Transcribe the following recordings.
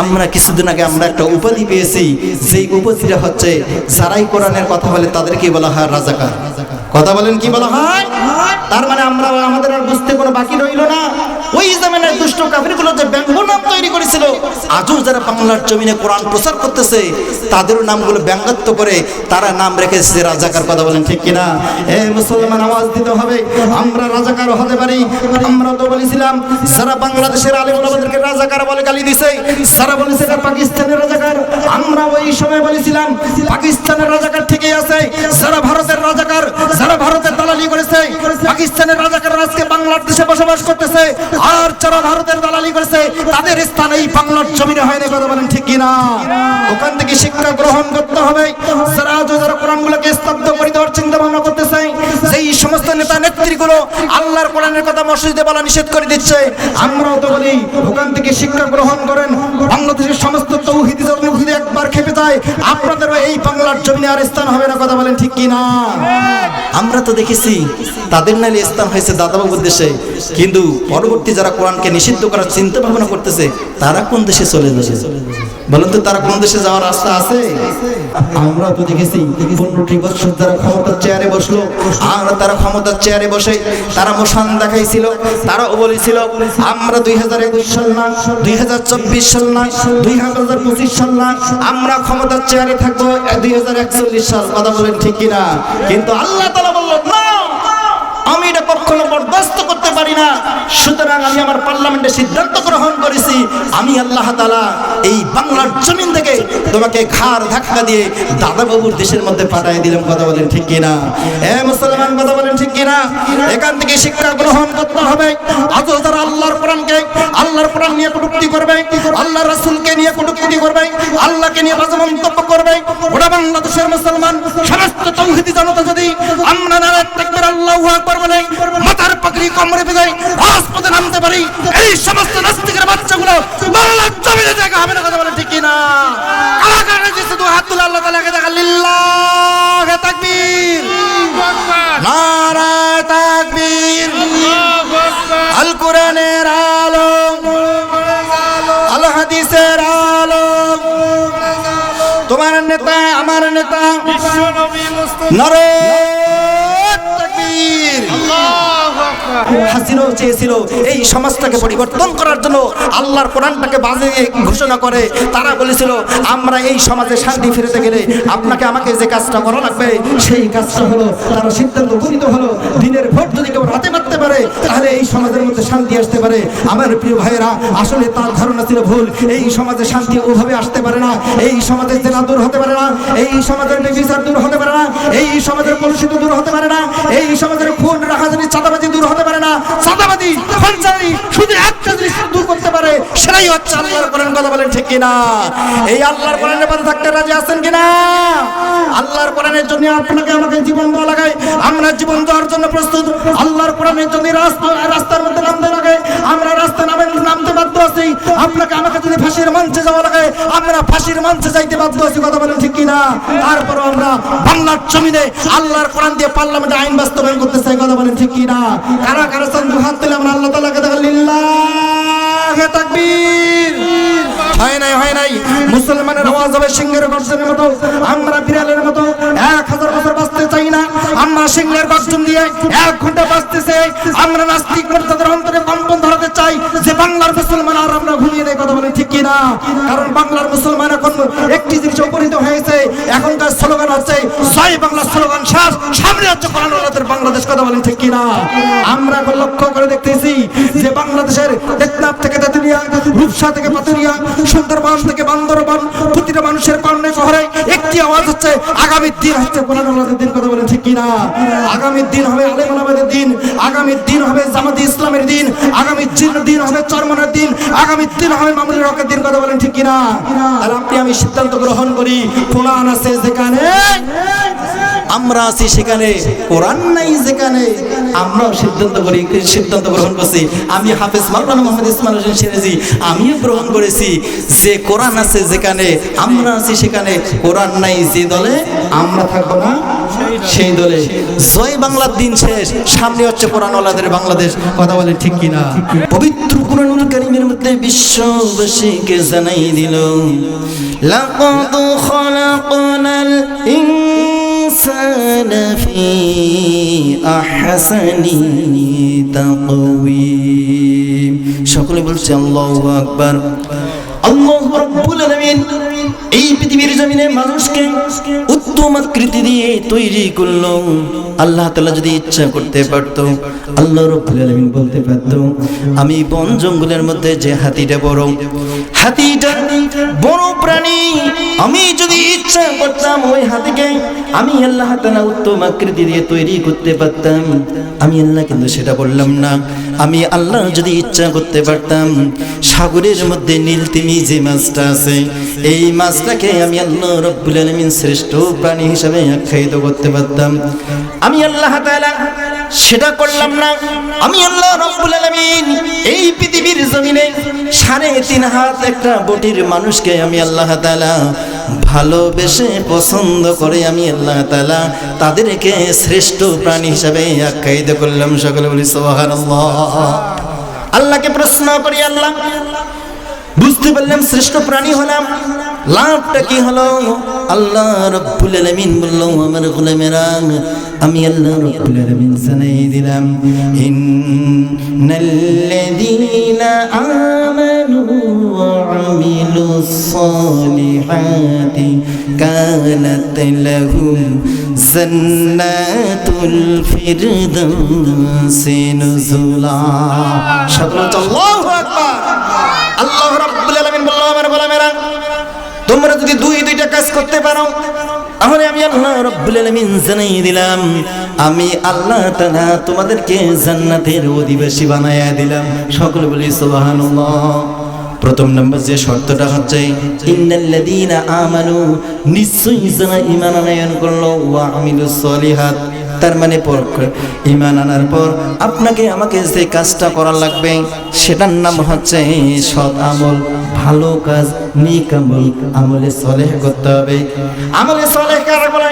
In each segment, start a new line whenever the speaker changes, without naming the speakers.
আমরা কিছুদিন আগে আমরা একটা উপাধি পেয়েছি, যেই উপাধিটা হচ্ছে যারাই কোরআনের কথা বলে তাদেরকে বলা হয় রাজাকার। কথা বলেন কি বলা হয়? তার মানে আমরা আমাদের আর বুঝতে কোনো বাকি রইল না। ওই জামানের দুষ্ট কাফিরগুলো যে ব্যঙ্গ নাম তৈরি করেছিল, আজও যারা বাংলার জমিনে কোরআন প্রচার করতেছে, তাদেরও নামগুলো ব্যঙ্গাত্ব করে তারা নাম রেখেছে রাজাকার। কথা বলেন ঠিক কিনা? এ মুসলমান, আওয়াজ দিতে হবে। আমরা রাজাকার হতে পারি। আমরা তো বলেছিলাম সারা বাংলাদেশের আলিম ওলামাদেরকে রাজাকার বলে গালি দিছে, সারা বলেছে পাকিস্তানের রাজাকার। আমরা ওই সময় বলেছিলাম, পাকিস্তানের রাজাকার ঠিকই আছে সারা ভারতের রাজাকার যারা ভারতের দালালি করেছে, পাকিস্তানের রাজাকার আজকে বাংলাদেশে বসবাস করতেছে, আর যারা ভারতের দালালি করেছে, তাদের স্থান এই বাংলার জমিনে হয়নি কথা বলেন ঠিক কিনা? ওখান থেকে শিক্ষা গ্রহণ করতে হবে। যারা যারা স্তব্ধ করে দেওয়ার চিন্তা ভাবনা সেই সমস্ত নেতা নেত্রীগুলো আল্লাহর কোরআনের কথা মসজিদে বলা নিষেধ করে দিচ্ছে, আমরাও তো বলি, ওখান থেকে শিক্ষা গ্রহণ করেন। বাংলাদেশের সমস্ত তৌহিদি যায় আপনাদেরও এই বাংলার জমিনে আর স্থান হবে না, কথা বলেন ঠিক কি না আমরা তো দেখেছি, তাদের নালে স্থান হয়েছে দাদাবাবুর দেশে। কিন্তু পরবর্তী যারা কোরআনকে নিষিদ্ধ করার চিন্তা ভাবনা করতেছে, তারা কোন দেশে চলে যাবে? তো তারা কোন দেশে যাওয়ার রাস্তা আছে? আমরা তো দেখেছি পনেরোটি বছর যারা ক্ষমতার চেয়ারে বসল, আর তারা ক্ষমতার চেয়ারে বসে তারা মোশান দেখাইছিল তারাও বলেছিল, আমরা দুই হাজার একুশ সাল না, দুই হাজার চব্বিশ সাল না, দুই হাজার পঁচিশ সাল না, আমরা ক্ষমতার চেয়ারে থাকব দুই হাজার একচল্লিশ সাল। কথা বলেন ঠিক কিনা? কিন্তু আল্লাহ তালা বলল, না, আমি এটা কখনো বরদাস্ত করতে পারি না। সুতরাং আমি আমার পার্লামেন্টে সিদ্ধান্ত গ্রহণ করেছি, আমি আল্লাহ তালা এই বাংলার জমিন থেকে তোমাকে ঘাড় ধাক্কা দিয়ে দাদাবাবুর দেশের মধ্যে পাঠিয়ে দিলাম। কথা বলেন ঠিক কিনা? এ মুসলমান, কথা বলেন ঠিক কিনা? এখান থেকে শিক্ষা গ্রহণ করতে হবে। আজও যারা আল্লাহর কোরআনকে, আল্লাহর কোরআন নিয়ে কটুক্তি করবে আল্লাহ রাসূলকে নিয়ে কটুক্তি করবে, আল্লাহকে নিয়ে বাজে মন্তব্য করবে, ওরা বাংলাদেশের মুসলমান, সমস্ত তৌহিদি জনতা যদি আমরা নারায়ণ আল্লাহু আকবার বলে মাথার পাগড়ি কোমরে বেঁধে রাজপথে নামতে পারি। এই সমস্ত নাস্তিকের বাচ্চাগুলো বাংলার জমিনে জায়গা হবে না কথা বলে ঠিক না কারাগারে যে শুধু হাত তুলে আল্লাহ তাআলাকে দেখা লিল্লাহ তাকবীর। নারায় তাকবীর। আল কোরআনের আলো আল হাদিসের আলো তোমার নেতা আমার নেতা। নরে হাসিনাও চেয়েছিল এই সমাজটাকে পরিবর্তন করার জন্য আল্লাহর কোরআনটাকে ঘোষণা করে। তারা বলেছিল, আমরা এই সমাজে শান্তি গেলে আপনাকে আমাকে যে কাজটা করা লাগবে, সেই কাজটা হলো তারা সিদ্ধান্ত গৃহীত হলো, দিনের ভোট যদি কেউ রাতে মারতে পারে, তাহলে এই সমাজের মধ্যে শান্তি আসতে পারে। আমার প্রিয় ভাইয়েরা, আসলে তার ধারণা ছিল ভুল। এই সমাজে শান্তি ওভাবে আসতে পারে না। এই সমাজে জেনা দূর হতে পারে না। এই সমাজের বিচার দূর হতে পারে না। এই সমাজের দূর হতে পারে না। এই সমাজের খুন, রাহাজানি, চাঁদাবাজি দূর হতে পারে না। চাঁদাবাজি খনচারি শুধু একটা জিনিস দূর করতে পারে, সেটাই হচ্ছে আল্লাহর কোরআন। কথা বলেন ঠিক কিনা? এই আল্লাহর কোরআনের পথে থাকতে রাজি আছেন কিনা? আল্লাহর কোরআনের জন্য আপনাকে আমাকে জীবন দেওয়া লাগায় আমরা জীবন দেওয়ার জন্য প্রস্তুত। আল্লাহর কোরআনের জন্য রাস্তা রাস্তার মধ্যে নামতে লাগে। আমরা রাস্তা নামে নামতে বাধ্য আছি। আপনাকে আমাকে যদি ফাঁসির মঞ্চে যাওয়া লাগে, আমরা ফাঁসির মঞ্চে যাইতে বাধ্য আছি। কথা বলেন ঠিক কিনা? তারপরও আমরা বাংলার জমিনে আল্লাহর কোরআন দিয়ে পার্লামেন্টে আইন বাস্তবায়ন করতে চাই। কথা বলেন ঠিক কিনা? তুলে আমরা আল্লাহ দেখা লিল্লাহে তাকবীর। হয় নাই হয় নাই? মুসলমানের আওয়াজ হবে সিংহের গর্জনের মতো, আমরা বিড়ালের মতো, এক হাজার বছর বাঁচতে চাই না। আমরা সিংহের গর্জন দিয়ে এক ঘণ্টা বাঁচতেছে। আমরা নাস্তিক তাদের অন্তরে কম্পন ধরাতে চাই যে বাংলার মুসলমান আর আমরা ঘুমিয়ে নেই, কথা বলে ঠিক কিনা? কারণ বাংলার মুসলমান এখন একটি জিনিস উপনীত হয়েছে, এখনকার স্লোগান হচ্ছে জয় বাংলা স্লোগান শেষ, সামনে হচ্ছে কোরআন বাংলাদেশ, কথা বলেন ঠিক কিনা? আমরা এখন লক্ষ্য করে দেখতেছি যে বাংলাদেশের টেকনাফ থেকে তেতুলিয়া, রূপসা থেকে পাতুরিয়া সুন্দরবন থেকে বান্দরবান, প্রতিটা মানুষের কর্ণে শহরে একটি আওয়াজ হচ্ছে, আগামী দিন হচ্ছে কোরআন দিন, কথা বলেন ঠিক কিনা? আগামী দিন হবে আলেম ওলামাদের দিন, আগামী দিন হবে জামাতি ইসলামের দিন, আগামী দিন- হবে চরমনের দিন, আগামী দিন হবে মামুনুর হকের দিন, কথা বলেন ঠিক কিনা? আর আপনি, আমি সিদ্ধান্ত গ্রহণ করি, কোরআন আছে যেখানে, আমরা আছি সেখানে, কোরআন নাই যেখানে, আমরাও সিদ্ধান্ত করি, সিদ্ধান্ত গ্রহণ করছি। আমি হাফেজ মাওলানা মোহাম্মদ ইসমাইল হোসেন সিরাজি, আমিও গ্রহণ করেছি, যে কোরআন আছে যেখানে, আমরা আছি সেখানে, কোরআন নাই যে দলে, আমরা থাকব না সেই দলে জয় বাংলার দিন শেষ। সামনে হচ্ছে কোরআন কোরআনওয়ালাদের বাংলাদেশ। কথা বলে ঠিক কিনা? পবিত্র কোরআনুল কারীমের মধ্যে বিশ্ববাসীকে জানাই দিল, লাকাদ খলাকনাল ইনসানা ফি আহসানি তাকওয়িম। সকলে বলছে, আল্লাহু আকবার। আল্লাহ রাব্বুল আলামিন এই পৃথিবীর জমিনে মানুষকে উত্তম আকৃতি দিয়ে তৈরি করল আল্লাহ তাআলা যদি ইচ্ছা করতে পারতো, আল্লাহ রাব্বুল আলামিন বলতে পারতো, আমি বন জঙ্গলের মধ্যে যে হাতিটা বড় হাতিটা বড় প্রাণী, আমি যদি ইচ্ছা করতাম ওই হাতিকে আমি আল্লাহ তাআলা উত্তম আকৃতি দিয়ে তৈরি করতে পারতাম। আমি আল্লাহ কিন্তু সেটা বললাম না। আমি আল্লাহ যদি ইচ্ছা করতে পারতাম, সাগরের মধ্যে নীল নীলতিমি যে মাছটা আছে, এই মাছটাকে আমি আল্লাহ রব্বুল আলামিন শ্রেষ্ঠ প্রাণী হিসাবে আখ্যায়িত করতে পারতাম। আমি আল্লাহ সেটা করলাম না। আমি আল্লাহ রব্বুল আলামিন এই পৃথিবীর জমিনে সাড়ে তিন হাত একটা বটির মানুষকে আমি আল্লাহ তাআলা ভালোবেসে পছন্দ করে আমি আল্লাহ তাআলা তাদেরকে শ্রেষ্ঠ প্রাণী হিসাবে আখ্যায়িত করলাম। সকলে বলি, সুবহানাল্লাহ। আল্লাহকে প্রশ্ন করি, আল্লাহ, বুঝতে পারলাম, শ্রেষ্ঠ প্রাণী হলাম। লাভটা কি হলো? আল্লাহ রব্বুল আলামিন বলল আমার গোলামেরা আমি আল্লাহ রব্বুল আলামিন জানাই দিলাম ইন্নাল্লাযীনা আমানু ওয়া আমিলুস সালিহাতি কানাত লাহুম জান্নাতুল ফিরদাউসি নুজুলা. সকল আল্লাহু আকবার। আল্লাহ রাব্বুল আলামিন বলল আমার গোলামেরা তোমরা যদি দুই দুইটা কাজ করতে পারো, তাহলে আমি আল্লাহ রাব্বুল আলামিন জানাই দিলাম, আমি আল্লাহ তাআলা তোমাদেরকে জান্নাতের অধিবাসী বানায়া দিলাম। সকলে বলি সুবহানাল্লাহ। প্রথম নম্বর যে শর্তটা হচ্ছে ইন্নাল্লাযীনা আমানু নিশ্চয়ই যারা ঈমান আনয়ন করল, ওয়া আমিলুস সলিহাত। তার মানে পর ইমান আনার পর আপনাকে আমাকে যে কাজটা করা লাগবে, সেটার নাম হচ্ছে সৎ আমল, ভালো কাজ, নিক আমল। সলেহ করতে হবে। আমলে সলেহ কারা বলে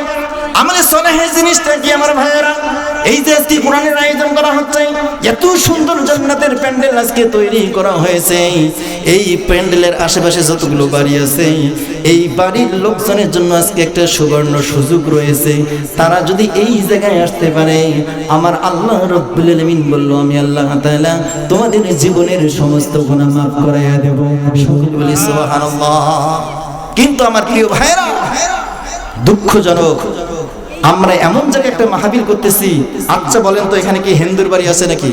আমলে সলেহের জিনিসটা কি, আমার ভাইয়েরা? এই যে আজকে কোরআনের আয়োজন করা হচ্ছে, এত সুন্দর জান্নাতের প্যান্ডেল আজকে তৈরি করা হয়েছে। এই প্যান্ডেলের আশেপাশে যতগুলো বাড়ি আছে, এই বাড়ির লোকজনের জন্য আজকে একটা সুবর্ণ সুযোগ রয়েছে। তারা যদি এই জায়গায় আসতে পারে, আমার আল্লাহ রব্বুল আলামিন বলল, আমি আল্লাহ তাআলা তোমাদের জীবনের সমস্ত গুনাহ মাফ করাইয়া দেব। সকলে বলি, সুবহানাল্লাহ। কিন্তু আমার প্রিয় ভাইরা দুঃখজনক আমরা এমন জায়গায় একটা মাহাবিল করতেছি। আচ্ছা বলেন তো এখানে কি হিন্দুর বাড়ি আছে নাকি?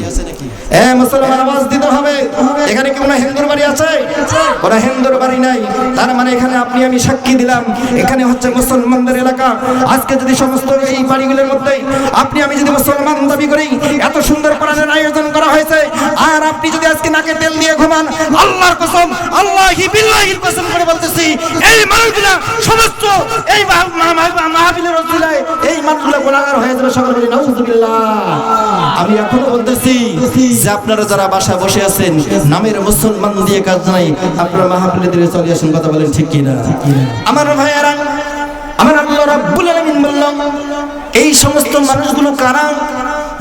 মুসলমান আওয়াজ দিতে হবে। এখানে কি কোনো হিন্দুর বাড়ি আছে? কোনো হিন্দুর বাড়ি নাই। তার মানে এখানে আপনি আমি সাক্ষী দিলাম। এখানে হচ্ছে মুসলমানদের এলাকা। আজকে যদি সমস্ত এই বাড়িগুলোর মধ্যে আপনি আমি যদি মুসলমান দাবি করি, এত সুন্দর কোরআনের আয়োজন করা হয়েছে। আর আপনি যদি আজকে নাকে তেল দিয়ে ঘুমান, আল্লাহর কসম, আল্লাহি বিল্লাহির কসম করে বলতেছি, এই মানুষগুলা সমস্ত এই মাহ- মাহ- মাহ- মাহফিলের রসুলায় এই মানুষগুলো গোলাগার হয়ে যাবে সকলে বলি, নাউজুবিল্লাহ। আমি এখনও বলতেছি যে আপনারা যারা বাসা বসে আছেন, নামের মুসলমান দিয়ে কাজ নাই, আপনারা মাহফিলে দিয়ে চলে আসেন, কথা বলেন ঠিক কিনা? আমার ভাইয়ারা, আমার আল্লাহ রাব্বুল আলামিন বললাম এই সমস্ত মানুষগুলো কারা?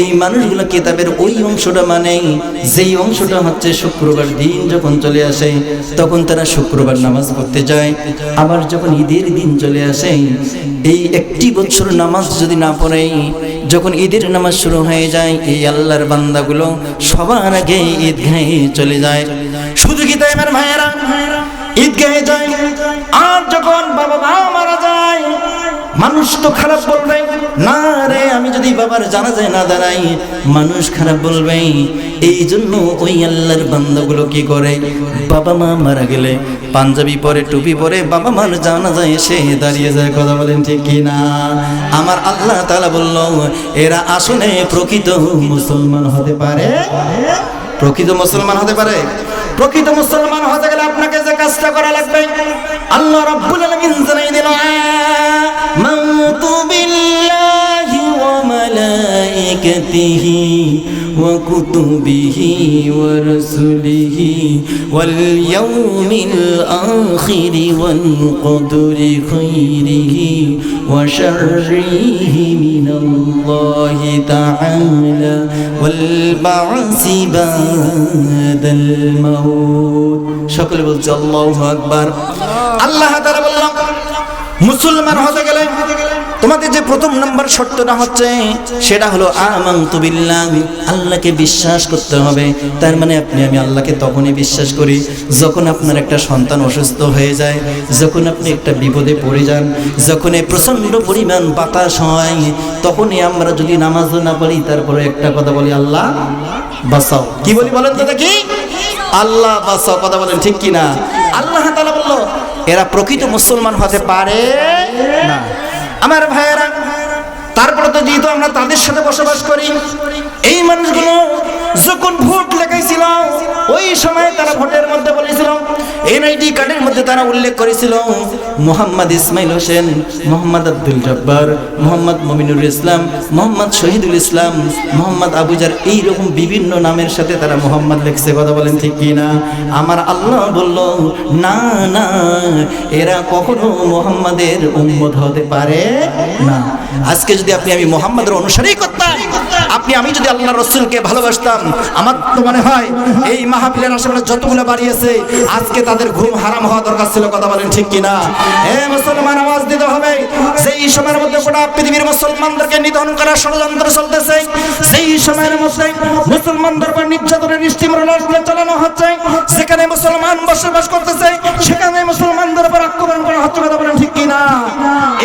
এই মানুষগুলো কিতাবের ওই অংশটা মানে যেই অংশটা হচ্ছে শুক্রবার দিন যখন চলে আসে, তখন তারা শুক্রবার নামাজ পড়তে যায়। আবার যখন ঈদের দিন চলে আসে, এই একটি বছর নামাজ যদি না পড়ে, যখন ঈদের নামাজ শুরু হয়ে যায়, এই আল্লাহর বান্দাগুলো সবার আগে ঈদগাহে চলে যায়। শুধু কি তাই আমার ভাইয়েরা? ঈদগাহে যায়, আর যখন বাবা মা মারা যায় মানুষ তো খারাপ বলবে। না রে, আমি যদি বাবার জানা যায় না দাঁড়াই, মানুষ খারাপ বলবে। এই জন্য ওই আল্লাহর বান্দাগুলো কি করে? বাবা মা মারা গেলে, পাঞ্জাবি পরে, টুপি পরে বাবা মার জানা যায় এসে দাঁড়িয়ে যায়, কথা বলেন ঠিক কি না? আমার আল্লাহ তাআলা বলল, এরা আসলে প্রকৃত মুসলমান হতে পারে? প্রকৃত মুসলমান হতে পারে? প্রকৃত মুসলমান হতে গেলে আপনাকে যে কাজটা করা লাগবে, আল্লাহ রাব্বুল আলামিন জানাই দিল মা ওয়া ওয়াল ইয়াউমিল আখিরি ওয়াল কদরি খাইরিহি ওয়া শাররিহি মিনাল্লাহি তাআলা ওয়াল বা'সি বাদাল মাউত সকলে বলছে, আল্লাহু আকবার। আল্লাহ তাআলা বললাম মুসলমান হতে গেলে তোমাদের যে প্রথম নম্বর শর্তটা হচ্ছে, সেটা হলো বিল্লাহ, আল্লাহকে বিশ্বাস করতে হবে। তার মানে আপনি, আমি আল্লাহকে তখনই বিশ্বাস করি যখন আপনার একটা সন্তান অসুস্থ হয়ে যায়, যখন আপনি একটা বিপদে পড়ে যান, যখন এই প্রচণ্ড পরিমাণ বাতাস হয়, তখনই আমরা যদি নামাজও না পড়ি, তারপরে একটা কথা বলি, আল্লাহ বাঁচাও। কি বলি বলেন তো দেখি? আল্লাহ বাঁচাও, কথা বলেন ঠিক কি না আল্লাহ তাআলা বলল, এরা প্রকৃত মুসলমান হতে পারে না। আমার ভাইয়েরা, তারপরে তো যেহেতু আমরা তাদের সাথে বসবাস করি, এই মানুষগুলো যখন ভোট লেখাইছিল, ওই সময় তারা ভোটের মধ্যে বলেছিল এনআইডি কার্ডের মধ্যে তারা উল্লেখ করেছিল মোহাম্মদ ইসমাইল হোসেন, মোহাম্মদ আব্দুল জব্বার, মোহাম্মদ মমিনুর ইসলাম, মোহাম্মদ শহীদুল ইসলাম, মোহাম্মদ আবুজার এইরকম বিভিন্ন নামের সাথে তারা মোহাম্মদ লেখছে, কথা বলেন ঠিক কি না আমার আল্লাহ বলল, না না, এরা কখনো মোহাম্মদের উম্মত হতে পারে না। আজকে যদি আপনি আমি মোহাম্মদের অনুসারেই করতাম, আপনি আমি যদি আল্লাহ রসুলকে ভালোবাসতাম, আমার তো মনে হয় এই মাহফিলের আশেপাশে যতগুলো বাড়িয়েছে আজকে তাদের ঘুম হারাম হওয়া দরকার ছিল, কথা বলেন ঠিক কিনা? হে মুসলমান, আওয়াজ দিতে হবে। সেই সময়ের মধ্যে গোটা পৃথিবীর মুসলমানদেরকে নিধন করার ষড়যন্ত্র চলতেছে, সেই সময়ের মধ্যে মুসলমানদের উপর নির্যাতনের লাশগুলো চালানো হচ্ছে। সেখানে মুসলমান বসবাস করতেছে, সেখানে মুসলমানদের উপর আক্রমণ করা হচ্ছে, কথা বলেন ঠিক কিনা?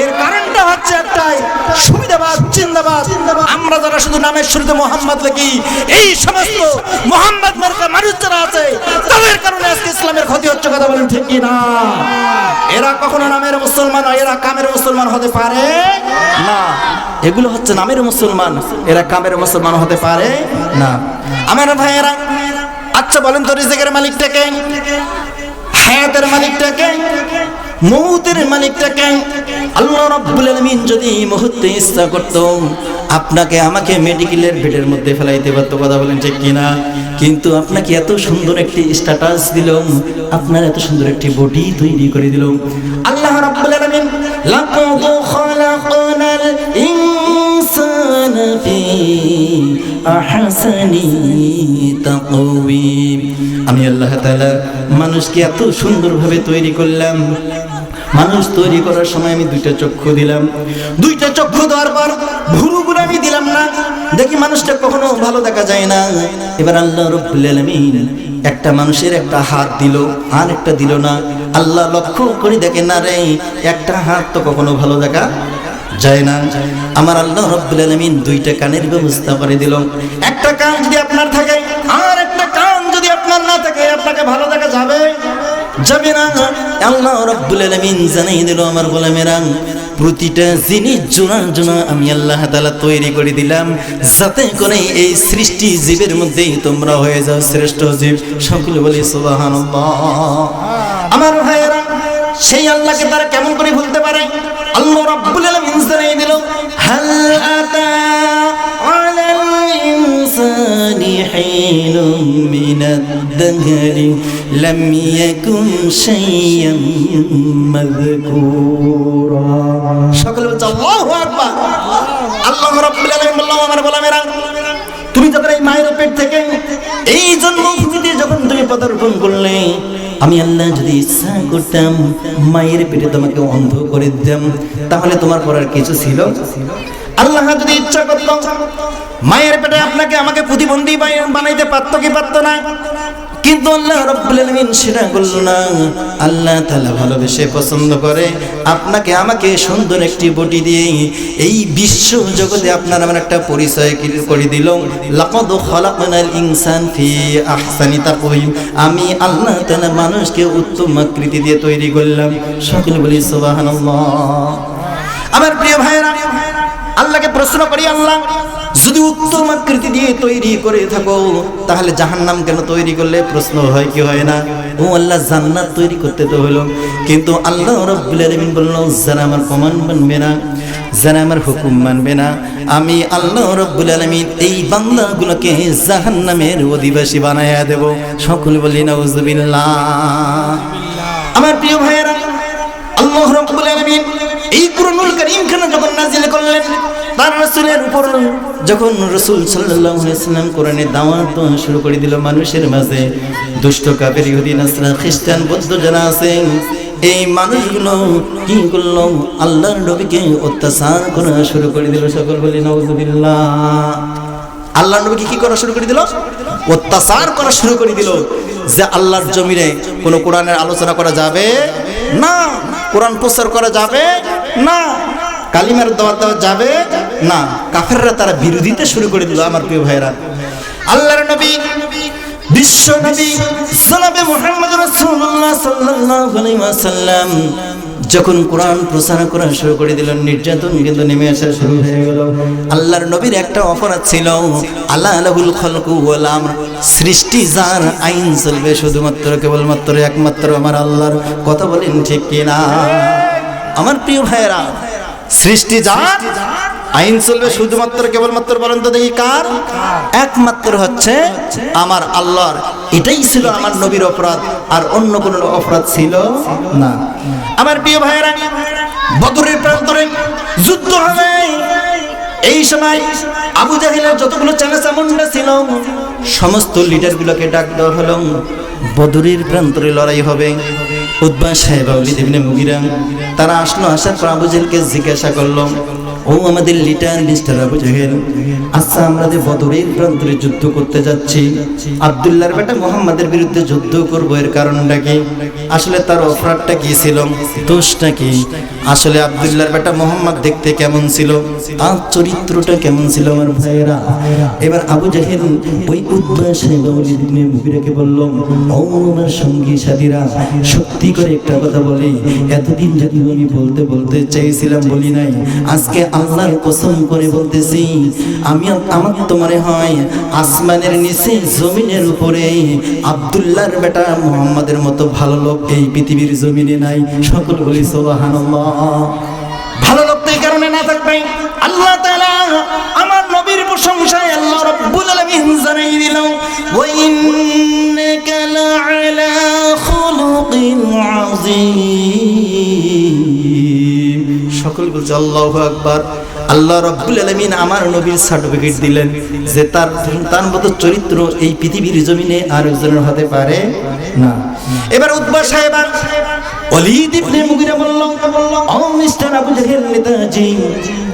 এর কারণটা হচ্ছে একটাই, সুবিধাবাদ চিন্তাবাদ আমরা যারা শুধু নামের শুরুতে মোহাম্মদ লিখি, এই সমস্ত মোহাম্মদ মার্কা মানুষ যারা আছে, তাদের কারণে আজকে ইসলামের ক্ষতি হচ্ছে কথা বলেন ঠিক না এরা কখনো নামের মুসলমান হয়, এরা কামের মুসলমান হতে পারে না। এগুলো হচ্ছে নামের মুসলমান, এরা কামের মুসলমান হতে পারে না। আমার ভাইয়েরা আচ্ছা বলেন তো রিজেকের মালিকটাকে। হায়াতের মালিকটাকে, মৌতের মালিকটাকে আল্লাহ রাব্বুল আলামিন যদি মুহূর্তে ইচ্ছা করত, আপনাকে আমাকে মেডিকেলের বেডের মধ্যে ফেলাইতে পারতো, কথা বলেন ঠিক কিনা? কিন্তু আপনাকে এত সুন্দর একটি স্ট্যাটাস দিল আপনার এত সুন্দর একটি বডি তৈরি করে দিল আল্লাহ রাব্বুল আলামিন, লাকাদ খালাকনাল আমি আল্লাহ মানুষকে এত সুন্দরভাবে তৈরি করলাম। মানুষ তৈরি করার সময় আমি দুইটা চক্ষু দিলাম। দুইটা চক্ষু দেওয়ার পর ভুরুগুলো আমি দিলাম না। দেখি মানুষটা কখনো ভালো দেখা যায় না। এবার আল্লাহ রব্বুল আলামিন একটা মানুষের একটা হাত দিল, আর একটা দিল না। আল্লাহ লক্ষ্য করে দেখে, না রে, একটা হাত তো কখনো ভালো দেখা যায় না। আমার আল্লাহ রব্বুল আলামিন দুইটা কানের ব্যবস্থা করে দিল। একটা কান যদি আপনার থাকে, আর একটা কান যদি আপনার না থাকে, আপনাকে ভালো দেখা যাবে। যাবে না। আল্লাহ রব্বুল আলামিন জানাই দিল আমার গোলামেরা, প্রতিটা জিনিস জোড়া জোড়া আমি আল্লাহ তাআলা তৈরি করে দিলাম, যাতে করে এই সৃষ্টি জীবের মধ্যেই তোমরা হয়ে যাও শ্রেষ্ঠ জীব। সকলে বলি, সুবহানাল্লাহ। আমার ভাইয়েরা সেই আল্লাহকে তারা কেমন করে ভুলতে পারে? আল্লাহ রাব্বুল আলামিন জানিয়ে দিল, হাল আতা আলাল ইনসানি হিনুম মিনাদ-দাহরি লাম ইয়াকুন শাইয়াম মাযকুরা। সকলে বলছে, আল্লাহু আকবার। আল্লাহ রাব্বুল আলামিন বললাম আমার গোলামেরা, তুমি যখন এই মায়ের পেট থেকে এই জন্মভূমিতে যখন তুমি পদার্পণ আমি আল্লাহ যদি ইচ্ছা করতাম, মায়ের পেটে তোমাকে অন্ধ করে দিতাম, তাহলে তোমার করার কিছু ছিল? আল্লাহ যদি ইচ্ছা করতাম মায়ের পেটে আপনাকে, আমাকে প্রতিবন্ধী বানাইতে পারতো কি পারতো না? কিন্তু আল্লাহ রব্বুল আলামিন সেটা করল না। আল্লাহ তাআলা ভালোবেসে পছন্দ করে। আপনাকে আমাকে সুন্দর একটি বটি দিয়ে এই বিশ্ব জগতে আপনার আমার একটা পরিচয় করে দিল। লাকাদ খালাকনাল ইনসান ফি আহসানি তাকওয়িম। আমি আল্লাহ তাআলা মানুষকে উত্তম আকৃতি দিয়ে তৈরি করলাম। সকলে বলি আমার প্রিয় ভাইরা আল্লাহকে প্রশ্ন করি, আল্লাহ। যদি উত্তম আকৃতি দিয়ে তৈরি করে থাকো তাহলে জাহান্নাম কেন তৈরি করলে? প্রশ্ন হয় কি হয় না? ও আল্লাহ জান্নাত তৈরি করতে তো হলো। কিন্তু আল্লাহ রব্বুল আলামিন বলল যারা আমার প্রমাণ মানবে না যারা আমার হুকুম মানবে না আমি আল্লাহ রব্বুল আলামিন এই বান্দাগুলোকে জাহান্নামের অধিবাসী বানায়া দেব। সকলে বলি নাউজুবিল্লাহ। আমার প্রিয় ভাইয়েরা এই কুরআনুল কারীম খানা যখন নাজিল করলেন তার রাসূলের উপর যখন রাসূল সাল্লাল্লাহু আলাইহি সাল্লাম কোরআনের দাওয়াত শুরু করে দিল মানুষের মাঝে, দুষ্ট কাফের ইহুদি, নাসরা, খ্রিস্টান, বৌদ্ধ যারা আছে এই মানুষগুলো কি করল? আল্লাহর নবীকে অত্যাচার করা শুরু করে দিল। সকল বলি, নাউজুবিল্লাহ। আল্লাহ নবীকে কি করা শুরু করে দিল? অত্যাচার করা শুরু করে দিল। যে আল্লাহর জমিনে কোনো কোরআনের আলোচনা করা যাবে না, কোরআন প্রচার করা যাবে না। কালিমার দেওয়া দেওয়া যাবে? না। কাফেররা তারা বিরোধিতা শুরু করে দিল, আমার প্রিয় ভাইরা আল্লাহর নবী, বিশ্ব নবী জনাবে মুহাম্মদ রাসূলুল্লাহ সাল্লাল্লাহু আলাইহি ওয়াসাল্লাম যখন কোরআন প্রচার করা শুরু করে দিল নির্যাতন কিন্তু নেমে আসা শুরু হয়ে গেল। আল্লাহর নবীর একটা অপরাধ ছিল আল্লাহ আলাহুল খলকু আমর। সৃষ্টি, যার আইন চলবে শুধুমাত্র, কেবলমাত্র একমাত্র আমার আল্লাহর। কথা বলেন ঠিক কিনা? আমার প্রিয় ভাইয়েরা সৃষ্টি যার আইন চলবে শুধুমাত্র কেবলমাত্র বলেন তো দেখি কার? একমাত্র হচ্ছে আমার আল্লাহর। এটাই ছিল আমার নবীর অপরাধ আর অন্য কোনো অপরাধ ছিল না। আমার প্রিয় ভাইয়েরা বদরের প্রান্তরে যুদ্ধ হবে। এই সময় আবু জাহিলের যতগুলো চানাচা মুন্ডা ছিল সমস্ত লিডারগুলোকে ডাক দেওয়া হলো বদরের প্রান্তরে লড়াই হবে। উদ্বা সাহেব আউলি দেবিনে মুগিরা তারা আসলো আসার পর জিজ্ঞাসা করল ও আমাদের লিটার মিস্টার আবু জাহেল। আচ্ছা আমরা যে বদরের প্রান্তরে যুদ্ধ করতে যাচ্ছি, আব্দুল্লাহর বেটা মোহাম্মদের বিরুদ্ধে যুদ্ধ করব, এর কারণটা কি? আসলে তার অপরাধটা কি ছিল? দোষটা কি? আসলে আব্দুল্লাহর বেটা মোহাম্মদ দেখতে কেমন ছিল? আর চরিত্রটা কেমন ছিল আমার ভাইয়েরা? এবার আবু জাহেল ওই উদ্বা সাহেব আউলি দেবিনে মুগিরাকে বলল, ও আমার সঙ্গী সাথীরা, সত্যি করে একটা কথা বলি। এতদিন যদি আমি বলতে বলতে চাইছিলাম বলি নাই। আজকে আল্লাহর কসম করে বলতেছি, আমি আমার তো মনে হয় আসমানের নিচে, জমিনের উপরে আব্দুল্লাহর বেটা মোহাম্মদের মতো ভালো লোক এই পৃথিবীর জমিনে নাই। সকল বলি, সুবহানাল্লাহ। ভালো লোক তো এই কারণে না থাকবে। আল্লাহ তাআলা আমার নবীর প্রশংসায় আল্লাহ রাব্বুল আলামিন জানাই দিল, ওয়া ইন্নাকা খুলুকিন আযীম। সকল বলছে, আল্লাহ আকবার। আল্লাহ রব্বুল আলমিন আমার নবীর সার্টিফিকেট দিলেন যে তার তার মতো চরিত্র এই পৃথিবীর জমিনে আর একজনের হতে পারে না। এবার উদ্বা সাহেব অলিদ মুগিরা বলল ও মিস্টার আবু জাহেল নেতাজি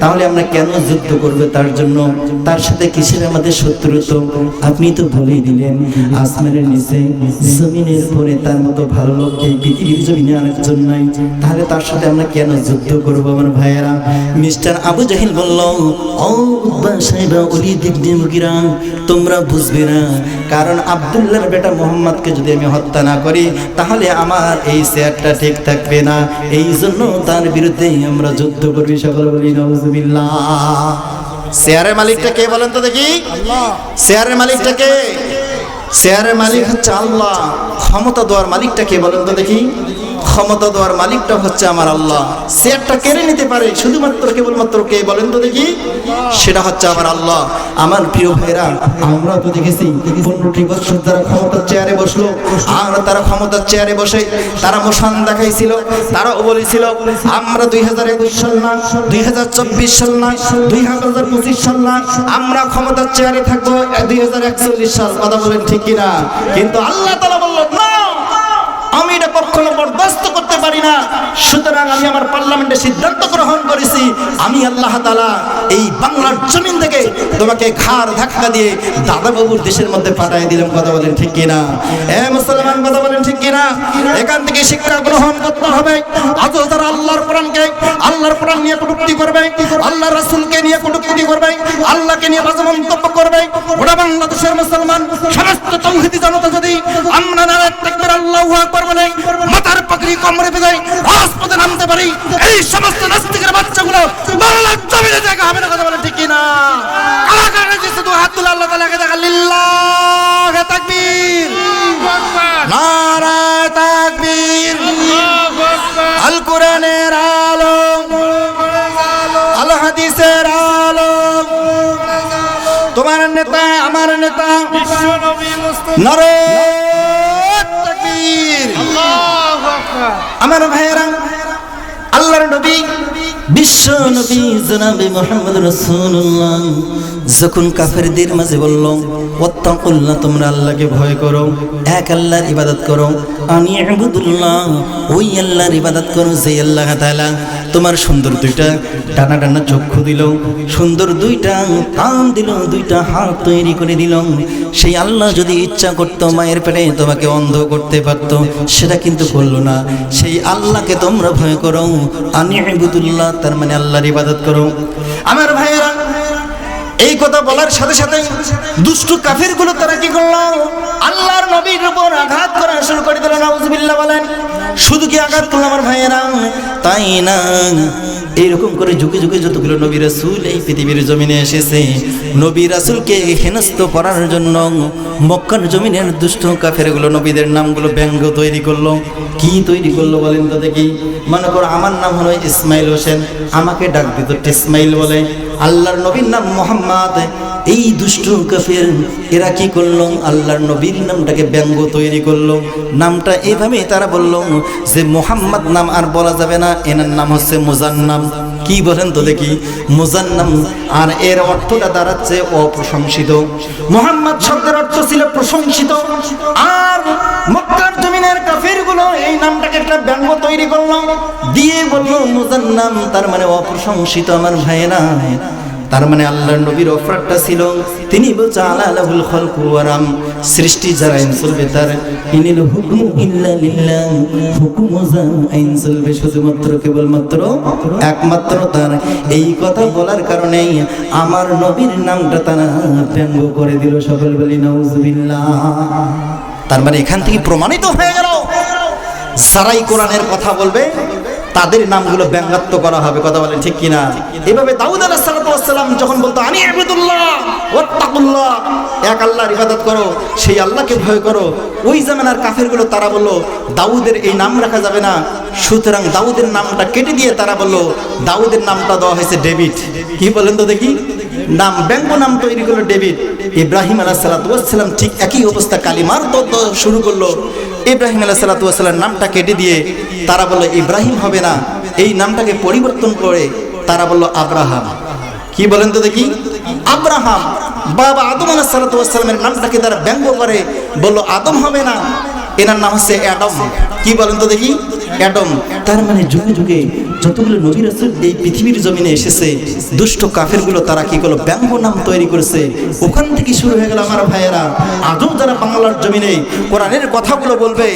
তাহলে আমরা কেন যুদ্ধ করব তার জন্য? তার সাথে কিসের আমাদের শত্রুত্ব? আপনি তো বলেই দিলেন, আসমানের নিচে, জমিনের উপরে তার মতো ভালো লোক এই পৃথিবীর জমিনে আরেকজন নাই। তাহলে তার সাথে আমরা কেন যুদ্ধ করব আমার ভাইয়েরা? মিস্টার আবু জাহিল বলল তোমরা বুঝবে না। কারণ আব্দুল্লাহর বেটা মোহাম্মদকে যদি আমি হত্যা না করি, তাহলে আমার এই চেয়ারটা ঠিক থাকবে না। এই জন্য তার বিরুদ্ধেই আমরা যুদ্ধ করবি, সকল বলি নজবিল্লাহ শেয়ারের মালিকটা কে বলেন তো দেখি? শেয়ারের মালিকটা কে? শেয়ারের মালিক হচ্ছে আল্লাহ। ক্ষমতা দেওয়ার মালিকটা কে বলেন তো দেখি? ক্ষমতা দেওয়ার মালিকটা হচ্ছে আমার আল্লাহ। শেয়ারটা কেড়ে নিতে পারে, শুধুমাত্র কেবলমাত্র কে বলেন তো দেখি? সেটা হচ্ছে আমার আল্লাহ। আমার প্রিয় ভাইরা আমরা তো দেখেছি পনেরোটি বছর তারা ক্ষমতার চেয়ারে বসল, আর তারা ক্ষমতার চেয়ারে বসে তারা মোশান দেখাইছিল তারাও বলেছিল, আমরা দুই হাজার একুশ সাল না, দুই হাজার চব্বিশ সাল না, দুই হাজার পঁচিশ সাল না, আমরা ক্ষমতার চেয়ারে থাকব দুই হাজার একচল্লিশ সাল। কথা বলেন ঠিক কিনা? কিন্তু আল্লাহ তালা বলল না আমি এটা কখনো বরদাস্ত করতে পারি না। সুতরাং আমি আমার পার্লামেন্টে সিদ্ধান্ত গ্রহণ করেছি, আমি আল্লাহ তাআলা এই বাংলার জমিন থেকে তোমাকে ঘাড় ধাক্কা দিয়ে দাদা বাবুর দেশের মধ্যে পাঠিয়ে দিলাম, কথা বলেন ঠিক কিনা? এ মুসলমান, কথা বলেন ঠিক কিনা? এখান থেকে শিক্ষা গ্রহণ করতে হবে। আজ যারা আল্লাহর কোরআনকে, আল্লাহর কোরআন নিয়ে কটূক্তি করবে আল্লাহ রাসূলকে নিয়ে কটূক্তি করবে, আল্লাহকে নিয়ে বাজে মন্তব্য করবে, গোটা বাংলাদেশের মুসলমান, সমস্ত তৌহিদি জনতা যদি আমরা নারায়ণ তাকবীর আল্লাহু আকবার বলে মাথার পাগড়ি কোমরে বেঁধে রাজপথে নামতে পারি। এই সমস্ত নাস্তিকের বাচ্চাগুলো বাংলার জমিনে জায়গা হবে না কথা বলে ঠিক কিনা? কারাগারে যে শুধু হাত তুলে আল্লাহ তাআলাকে দেখা লিল্লাহ তাকবীর। তাকবীর। আল কোরআনের আলো আল হাদিসের আলো তোমার নেতা আমার নেতা। নরে তাকবীর। আমার ভাইয়েরা, আল্লাহর নবী, বিশ্ব নবী জনাবে মোহাম্মদ রাসূলুল্লাহ যখন কাফেরদের মাঝে বলল, ওয়াত্তাকুল্লাহ, তোমরা আল্লাহকে ভয় করো, এক আল্লাহর ইবাদত করো আমি ইবুদুল্লাহ ওই আল্লাহর ইবাদত করো যে আল্লাহ তাআলা তোমার সুন্দর দুইটা ডানা ডানা চক্ষু দিল, সুন্দর দুইটা কান দিল, দুইটা হাত তৈরি করে দিল। সেই আল্লাহ যদি ইচ্ছা করতো, মায়ের পেটে তোমাকে অন্ধ করতে পারতো, সেটা কিন্তু করল না। সেই আল্লাহকে তোমরা ভয় করো। ইবুদুল্লাহ তার মানে আল্লাহর ইবাদত করো। আমার ভাইয়েরা এই কথা বলার সাথে সাথে দুষ্টু কাফেরগুলো তারা কি করল? আল্লাহর নবীর উপর আঘাত করা শুরু করে দিল, নাউজুবিল্লাহ বলেন। শুধু কি আঘাত করল আমার ভাইয়েরা? তাই না? এইরকম করে ঝুঁকে যুগে যতগুলো নবী রাসূল এই পৃথিবীর জমিনে এসেছে, নবী রাসূলকে হেনস্থ করার জন্য মক্কার জমিনের দুষ্ট কাফেরগুলো নবীদের নামগুলো ব্যঙ্গ তৈরি করল। কি তৈরি করল বলেন তো দেখি। মনে করো আমার নাম হলো ইসমাইল হোসেন, আমাকে ডাক দিত ইসমাইল বলে। আল্লাহর নবীর নাম মোহাম্মদ। এই দুষ্ট কাফের, এরা কি করল? আল্লাহর নবীর নামটাকে ব্যঙ্গ তৈরি করল। নামটা এইভাবে তারা বলল, যে মোহাম্মদ নাম আর বলা যাবে না, এনার নাম হচ্ছে মুজান্নাম। কি বলেন তো দেখি, মুজান্নাম আর এর অর্থটা দাঁড়াচ্ছে অপ্রশংসিত। মোহাম্মদ শব্দের অর্থ ছিল প্রশংসিত। আর মক্কার জমিনের কাফের এই নামটাকে একটা ব্যঙ্গ তৈরি করল। দিয়ে বলল তার মানে অপ্রশংসিত আমার ভাইয়েরা তার মানে আল্লাহর নবীর অফারটা ছিল, তিনি বলছে আলা আলাহুল সৃষ্টি যারা আইন চলবে, তার ইনিল হুকমু ইল্লা লিল্লাহ। হুকুম আইন চলবে শুধুমাত্র, কেবলমাত্র একমাত্র তার। এই কথা বলার কারণে আমার নবীর নামটা তারা ব্যঙ্গ করে দিল। সকল বলি নাউজুবিল্লাহ। তার মানে এখান থেকে প্রমাণিত হয়ে গেল যারাই কোরআনের কথা বলবে, তাদের নামগুলো ব্যঙ্গাত্ম করা হবে, কথা বলেন ঠিক কিনা? এভাবে দাউদ আলাহ সালাম যখন বলতো, আমি আবুদুল্লাহ এক আল্লাহর ইবাদত করো, সেই আল্লাহকে ভয় করো। ওই জামানার কাফেরগুলো তারা বলল, দাউদের এই নাম রাখা যাবে না। সুতরাং দাউদের নামটা কেটে দিয়ে তারা বলল, দাউদের নামটা দেওয়া হয়েছে ডেভিড। কি বলেন তো দেখি। নাম, ব্যঙ্গ নাম তৈরি করল ডেভিড। ইব্রাহিম আলাহ সালাতাম ঠিক একই অবস্থা, কালিমার তত্ত্ব শুরু করল। ইব্রাহিম আলাহ সালাতামের নামটা কেটে দিয়ে তারা বলল, ইব্রাহিম হবে না। এই নামটাকে পরিবর্তন করে তারা বলল, আব্রাহাম। কি বলেন তো দেখি? আব্রাহাম, বাবা আদম আলাহ সালাতামের নামটাকে তারা ব্যঙ্গ করে, বলল, আদম হবে না। এনার নাম হচ্ছে অ্যাডম। কি বলেন তো দেখি? অ্যাডম তার মানে যুগে যুগে যতগুলো নবী রাসূল এই পৃথিবীর জমিনে এসেছে, দুষ্ট কাফেরগুলো তারা কি করল, ব্যঙ্গ নাম তৈরি করেছে। ওখান থেকে শুরু হয়ে গেল আমার ভাইয়েরা। আজও যারা বাংলার জমিনে কোরআনের কথাগুলো বলবে,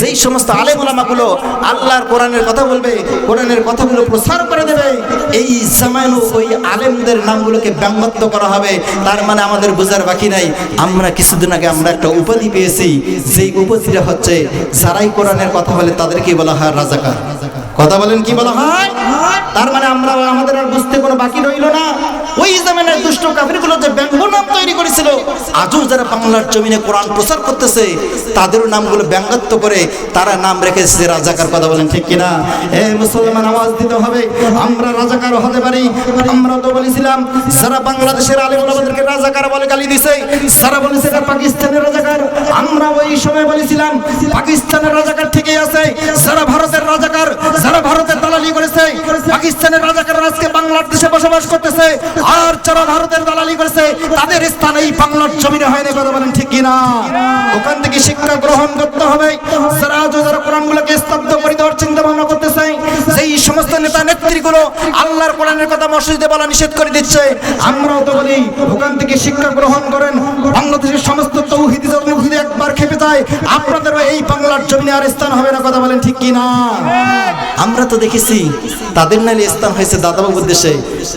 যেই সমস্ত আলেম ওলামাগুলো আল্লাহর কোরআনের কথা বলবে, কোরআনের কথাগুলো প্রচার করে দেবে, এই জামানো ওই আলেমদের নামগুলোকে ব্যঙ্গত্ব করা হবে। তার মানে আমাদের বোঝার বাকি নাই। আমরা কিছুদিন আগে আমরা একটা উপাধি পেয়েছি। যেই উপাধিটা হচ্ছে, যারাই কোরআনের কথা বলে তাদেরকে বলা হয় রাজাকার কথা বলেন কি বলো হয়। তার মানে আমরা আমাদের আর বুঝতে কোনো বাকি রইল না। ওই জামানের দুষ্ট কাফিরগুলো যে ব্যঙ্গ নাম তৈরি করেছিল, আজও যারা বাংলার জমিনে কোরআন প্রচার করতেছে, তাদেরও নামগুলো ব্যঙ্গাত্ব করে তারা নাম রেখেছে রাজাকার কথা বলেন ঠিক কিনা? এ মুসলমান, আওয়াজ দিতে হবে। আমরা রাজাকার হতে পারি, আমরা তো বলেছিলাম যারা বাংলাদেশের আলেম ওলামাদেরকে রাজাকার বলে গালি দিছে, সারা বলেছে পাকিস্তানের রাজাকার। আমরা ওই সময় বলেছিলাম, পাকিস্তানের রাজাকার ঠিকই আছে যারা ভারতের রাজাকার যারা ভারতের দালালি করেছে। পাকিস্তানের রাজাকাররা আজকে বাংলাদেশে বসবাস করতেছে। আর যারা ভারতের দালালি করেছে, তাদের স্থান এই বাংলার জমিনে হয়নি কথা বলেন ঠিক কিনা? ওখান থেকে শিক্ষা গ্রহণ করতে হবে। যারা যারা কোরআনগুলোকে স্তব্ধ আল্লাহর কোরআনের কথা মসজিদে বলা নিষেধ করে দিচ্ছে। আমরাও তো বলি ওখান থেকে শিক্ষা গ্রহণ করেন। বাংলাদেশের সমস্ত তৌহিদি তৌহিদি একবার খেপে যায়। আপনাদেরও এই বাংলার জমিনে আর স্থান হবে না, কথা বলেন ঠিক কি না? আমরা তো দেখেছি, তাদের নাইলে স্থান হয়েছে দাদাবাবুর দেশে।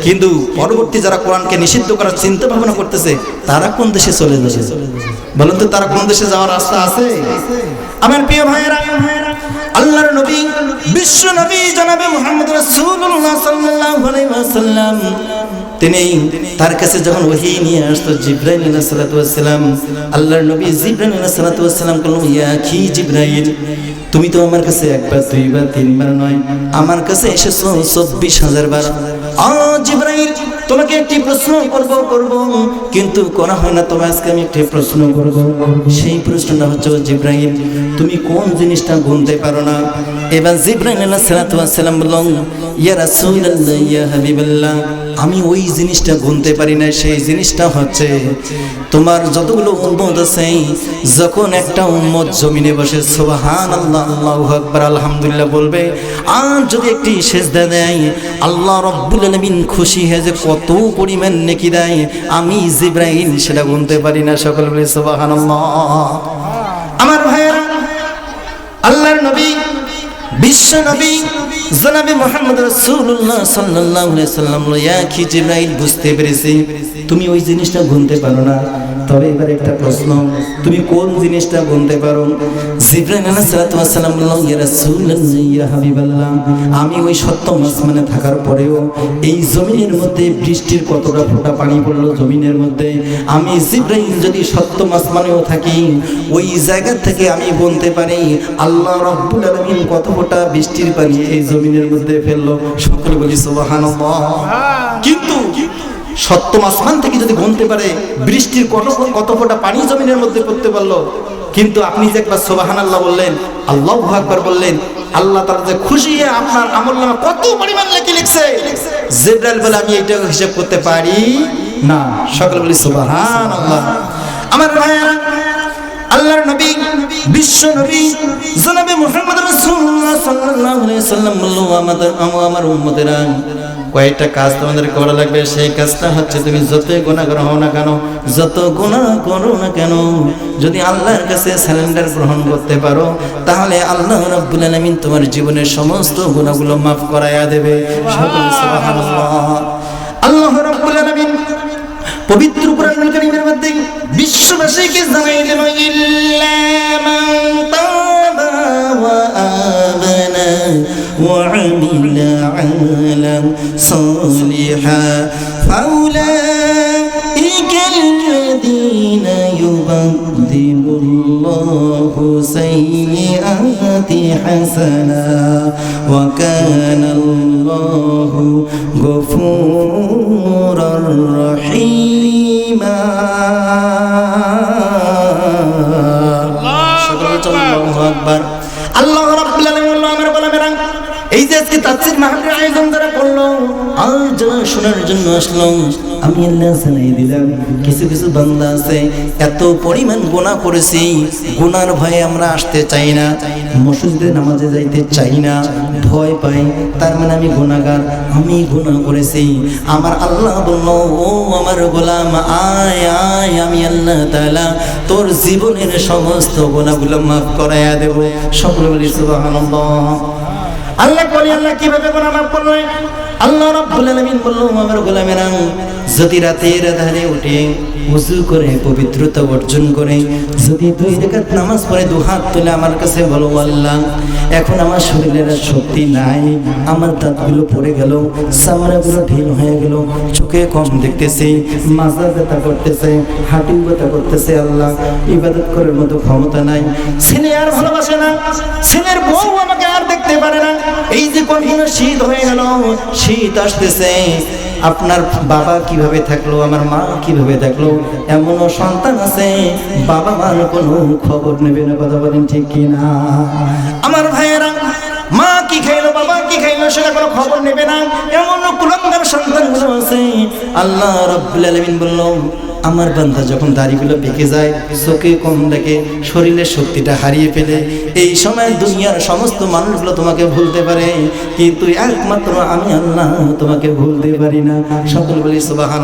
কিন্তু পরবর্তী যারা কোরআনকে নিষিদ্ধ করার চিন্তা ভাবনা করতেছে, তারা কোন দেশে চলে যাচ্ছে বলুন তো, তারা কোন দেশে যাওয়ার রাস্তা আছে? আমার প্রিয় ভাইয়েরা, আল্লাহর নবী, বিশ্ব নবী জনাবে মুহাম্মদ রাসূলুল্লাহ সাল্লাল্লাহু আলাইহি ওয়াসাল্লাম। তিনি তার কাছে যখন ওহী নিয়ে আসতো জিব্রাইল আলাইহিস সালাতু ওয়াসসালাম আল্লাহর নবী জিব্রাইল আলাইহিস সালাতু ওয়াসসালাম বললেন ইয়া কি জিব্রাইল, তুমি তো আমার কাছে একবার, দুইবার, তিনবার নয়, আমার কাছে এসেছ চব্বিশ হাজার বার। আ জিব্রাইল তোমাকে একটি প্রশ্ন করব করব। কিন্তু করা হয় না তোমার আজকে আমি একটি প্রশ্ন করব। সেই প্রশ্নটা হচ্ছে জিব্রাহিম তুমি কোন জিনিসটা গুনতে পারো না? এবার আলাইহিস সালাতু ওয়াসসালাম বললেন ইয়া রাসূলুল্লাহ, ইয়া হাবিবাল্লাহ, আমি ওই জিনিসটা গুনতে পারি না সেই জিনিসটা হচ্ছে তোমার যতগুলো উম্মত আছে, যখন একটা উম্মত জমিনে বসে সুবহান আল্লাহ আল্লাহু আকবার, আলহামদুলিল্লাহ বলবে, আর যদি একটি সেজদা দেয়, আল্লাহ রব্বুল আলামিন খুশি হয়ে যে কত পরিমাণ নেকি দেয়, আমি জিব্রাইল সেটা গুনতে পারি না, সকল বলে সুবহানাল্লাহ। আমার ভাইয়েরা, আল্লাহর নবী বুঝতে পেরেছি? তুমি ওই জিনিসটা ঘুমতে পারো না। তবে এবার একটা প্রশ্ন। তুমি কোন জিনিসটা গুনতে পারো? জিবরাইল আলাইহিস সালাতু ওয়াস সালাম বললেন ইয়া রাসূলুল্লাহ ইয়া হাবিবাল্লাহ। আমি ওই সপ্তম আসমানে থাকার পরেও এই জমিনের মধ্যে বৃষ্টির কতটা ফোঁটা পানি পড়ল জমিনের মধ্যে আমি জিব্রাইল যদি সপ্তম আসমানেও থাকি ওই জায়গা থেকে আমি বলতে পারি। আল্লাহ রব্বুল আলামিন কত ফোঁটা বৃষ্টির পানি এই জমিনের মধ্যে ফেলল। সকলে বলি সুবহানাল্লাহ। কিন্তু সপ্তম আসমান থেকে যদি গুনতে পারে, বৃষ্টির কত কত ফোঁটা পানি জমিনের মধ্যে পড়তে পারল। কিন্তু আপনি যে একবার সুবহানাল্লাহ বললেন, আল্লাহু আকবার বললেন, আল্লাহ তাআলা যে খুশি হয়ে আপনার আমল নামা কত পরিমাণ লেখে লিখছে। জিব্রাইল বলে, আমি এটা হিসাব করতে পারি না। সকলে বলি, সুবহানাল্লাহ। আমার ভাইয়েরা, আল্লাহর নবী, বিশ্ব নবী, জনাবে মুহাম্মদ রাসূলুল্লাহ সাল্লাল্লাহু আলাইহি সাল্লাম বলল আমাদের আমার উম্মতেরা কয়েকটা কাজ তোমাদের করা লাগবে, সেই কাজটা হচ্ছে তুমি যতই গুণা করো না কেন, যত গুণা করো না কেন, যদি আল্লাহর কাছে স্যালেন্ডার গ্রহণ করতে পারো, তাহলে আল্লাহ রাব্বুল আলামিন তোমার জীবনের সমস্ত গুণাগুলো মাফ করায়া দেবে। আল্লাহ রাব্বুল আলামিন পবিত্র কোরআনুল কারীমের মধ্যে বিশ্ববাসীকে ইল্লা মান ওয়া আমানা وعمل عملا صالحا. فأولئك الذين يبدل الله سيئات حسنا. وكان الله غفورا আজকে তাফসীর মাহফিলের আয়োজন করল। শোনার জন্য আসলো, আমি আল্লাহ দিলাম, কিছু কিছু বান্দা আছে, এত পরিমাণ গুনাহ করেছি, গুনার ভয়ে আমরা আসতে চাই না, মসজিদে নামাজে যাইতে চাই না, ভয় পাই, তার মানে আমি গুনাহগার, আমি গুনাহ করেছি। আমার আল্লাহ বলল, ও আমার গোলাম, আয় আয়, আমি আল্লাহ তাআলা তোর জীবনের সমস্ত গুনাহগুলো মাফ করাইয়া দেব। সকলে বলি, সুবহানাল্লাহ। আল্লাহ বলি আল্লাহ কীভাবে গুনাহ মাফ করলেন আল্লাহ রাব্বুল আলামিন বলল আমার গোলামেরা, যদি রাতের ধারে উঠে উজু করে, পবিত্রতা অর্জন করে, যদি দুই রেখাত নামাজ পড়ে, দু হাত তুলে আমার কাছে বলো, আল্লাহ, এখন আমার শরীরের শক্তি নাই, আমার দাঁতগুলো পড়ে গেল, চামড়াগুলো ঢিল হয়ে গেল, চোখে কম দেখতেছি, মাজা ব্যথা করতেছে হাঁটু ব্যথা করতেছে, আল্লাহ, ইবাদত করার মতো ক্ষমতা নাই, ছেলে আর ভালোবাসে না, ছেলের বউ আমাকে আর দেখতে পারে না, এই যে কঠিন শীত হয়ে গেল শীত আসতেছে, আপনার বাবা কীভাবে থাকল, আমার মা কীভাবে থাকল, এমনও সন্তান আছে, বাবা মার কোনো খবর নেবে না, কথা বলেন ঠিক কিনা? আমার ভাইয়েরা, মা কি খাইলো, বাবা কি খাইলো, সেটা কোনো খবর নেবে না এমন কুলঙ্গার সন্তান আছে। আল্লাহ রব্বুল আলমিন বলল আমার বান্দা যখন দাড়িগুলো পেকে যায়, চোখে কম দেখে শরীরের শক্তিটা হারিয়ে ফেলে। এই সময় দুনিয়ার সমস্ত মানুষগুলো তোমাকে ভুলতে পারে, কিন্তু একমাত্র আমি আল্লাহ তোমাকে ভুলতে পারি না। সকল বলি সুবাহান